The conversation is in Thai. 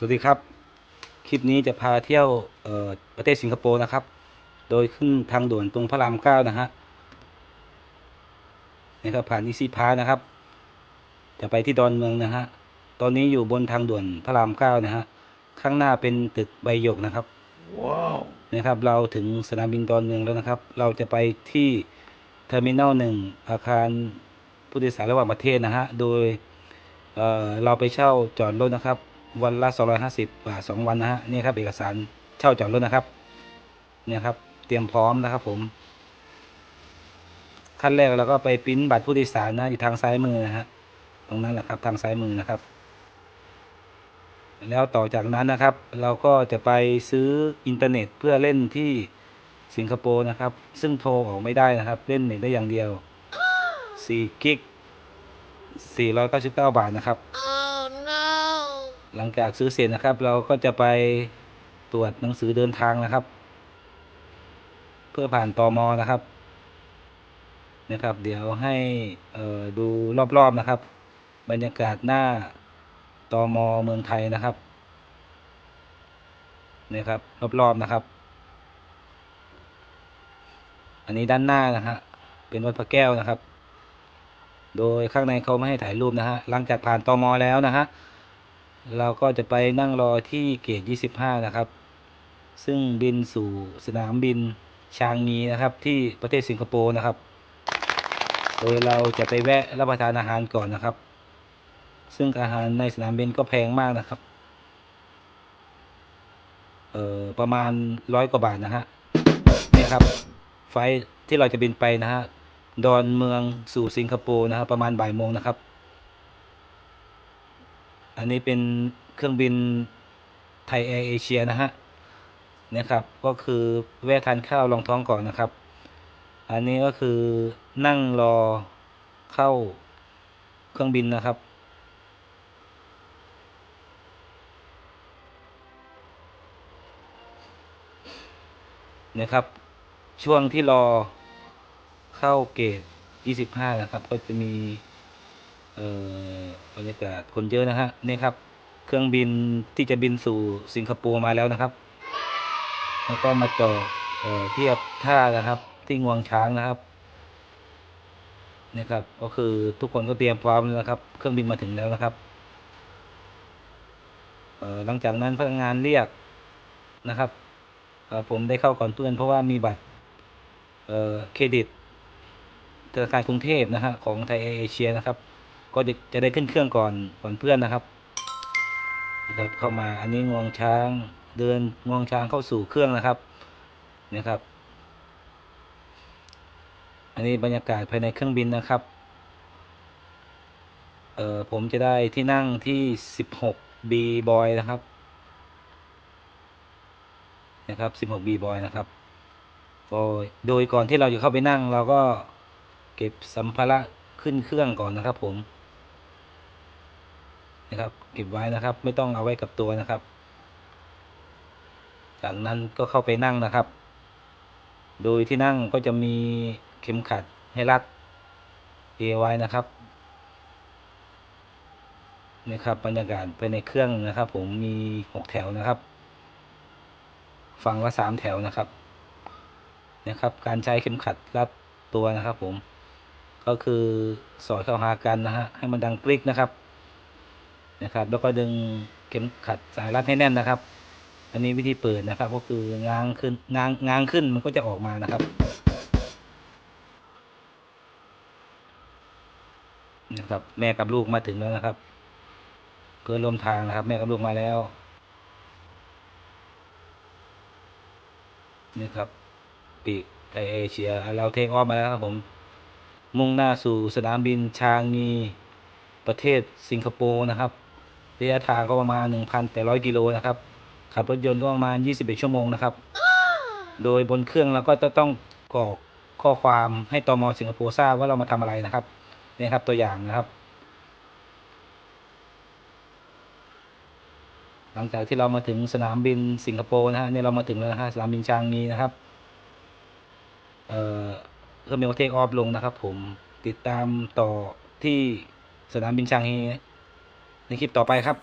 สวัสดีครับ คลิปนี้จะพาเที่ยวเอ่อประเทศสิงคโปร์นะครับ โดยขึ้นทางด่วนตรงพระรามเก้านะฮะนี่ครับผ่านอีซีพานะครับ จะไปที่ดอนเมืองนะฮะ ตอนนี้อยู่บนทางด่วนพระรามเก้านะฮะ ข้างหน้าเป็นตึกใบหยกนะครับ ว้าว นะครับ เราถึงสนามบินดอนเมืองแล้วนะครับ เราจะไปที่เทอร์มินอลหนึ่งอาคารผู้โดยสารระหว่างประเทศนะฮะ โดยเอ่อเราไปเช่าจอดรถนะครับ วันละ250บาทสองวันนะฮะนี่ครับเอกสารเช่าจอดรถนะครับ เนี่ยครับ เตรียมพร้อมนะครับผม ขั้นแรกเราก็ไปปริ้นบัตรผู้โดยสารนะอยู่ทางซ้ายมือนะฮะตรงนั้นแหละครับทางซ้ายมือนะครับ แล้วต่อจากนั้นนะครับ เราก็จะไปซื้ออินเทอร์เน็ตเพื่อเล่นที่สิงคโปร์นะครับ ซึ่งโทรออกไม่ได้นะครับ เล่นเน็ตได้อย่างเดียว4กิก499 บาทนะครับ หลังจากซื้อเสร็จนะครับ เราก็จะไปตรวจหนังสือเดินทางนะครับ เพื่อผ่านตอมอนะครับนะครับ เดี๋ยวให้เออดูรอบๆนะครับ บรรยากาศหน้าตอมอเมืองไทยนะครับนี่ครับรอบๆนะครับ อันนี้ด้านหน้านะฮะเป็นวัดพระแก้วนะครับ โดยข้างในเขาไม่ให้ถ่ายรูปนะฮะหลังจากผ่านตอมอแล้วนะฮะ เราก็จะไปนั่งรอที่เกต25 นะครับ ซึ่งบินสู่สนามบินชางงีนะครับ ที่ประเทศสิงคโปร์นะครับ โดยเราจะไปแวะรับประทานอาหารก่อนนะครับ ซึ่งอาหารในสนามบินก็แพงมากนะครับ เอ่อประมาณร้อยกว่าบาทนะฮะนี่ครับ ไฟที่เราจะบินไปนะฮะดอนเมืองสู่สิงคโปร์นะครับประมาณบ่ายโมงนะครับ อันนี้เป็นเครื่องบินไทยแอร์เอเชียนะฮะนะครับ ก็คือแวะทานข้าวรองท้องก่อนนะครับ อันนี้ก็คือนั่งรอเข้าเครื่องบินนะครับ นะครับ ช่วงที่รอเข้าเกต25 นะครับ ก็จะมี เออบรรยากาศคนเยอะนะฮะนี่ครับ เครื่องบินที่จะบินสู่สิงคโปร์มาแล้วนะครับ แล้วก็มาจอดเออเทียบท่านะครับ ที่งวงช้างนะครับนี่ครับ ก็คือทุกคนก็เตรียมพร้อมแล้วครับ เครื่องบินมาถึงแล้วนะครับหลังจากนั้นพนักงานเรียกนะครับผมได้เข้าก่อนเพื่อนเพราะว่ามีบัตรเเครดิตธนาคารกรุงเทพนะฮะของไทยเอเชียนะครับ ก็จะได้ขึ้นเครื่องก่อนก่อนเพื่อนนะครับนะครับเข้ามาอันนี้งวงช้างเดินงวงช้างเข้าสู่เครื่องนะครับนะครับ อันนี้บรรยากาศภายในเครื่องบินนะครับเอ่อผมจะได้ที่นั่งที่สิบหกบีบอยนะครับนะครับสิบหกบีบอยนะครับก็โดยก่อนที่เราจะเข้าไปนั่งเราก็เก็บสัมภาระขึ้นเครื่องก่อนนะครับผม นะครับ เก็บไว้นะครับ ไม่ต้องเอาไว้กับตัวนะครับ จากนั้นก็เข้าไปนั่งนะครับ โดยที่นั่งก็จะมีเข็มขัดให้รัดเอวไว้นะครับนี่ครับบรรยากาศภายในเครื่องนะครับ ผมมีหกแถวนะครับฝั่งละสามแถวนะครับนะครับ การใช้เข็มขัดรัดตัวนะครับ ผม ก็คือสอดเข้าหากันนะฮะให้มันดังกริกนะครับ นะครับ แล้วก็ดึงเข็มขัดสายรัดให้แน่นนะครับ อันนี้วิธีเปิดนะครับ ก็คือง้างขึ้นง้างง้างขึ้นมันก็จะออกมานะครับนะครับ แม่กับลูกมาถึงแล้วนะครับ เพื่อนร่วมทางนะครับ แม่กับลูกมาแล้วนี่ครับปีกไทยเอเชียเราเทคออฟมาแล้วครับผม มุ่งหน้าสู่สนามบินชางงีประเทศสิงคโปร์นะครับ ระยะทางก็ประมาณ1,800กิโลนะครับ ขับรถยนต์ก็ประมาณ 21 ชั่วโมงนะครับ โดยบนเครื่องเราก็จะต้องกรอกข้อความให้ตมสิงคโปร์ทราบว่าเรามาทำอะไรนะครับนี่ครับตัวอย่างนะครับ หลังจากที่เรามาถึงสนามบินสิงคโปร์นะฮะนี่เรามาถึงแล้วนะฮะสนามบินชางงีนะครับ เอ่อเพื่อมีโอเทคออฟลงนะครับ ผมติดตามต่อที่สนามบินชางฮี ในคลิปต่อไปครับ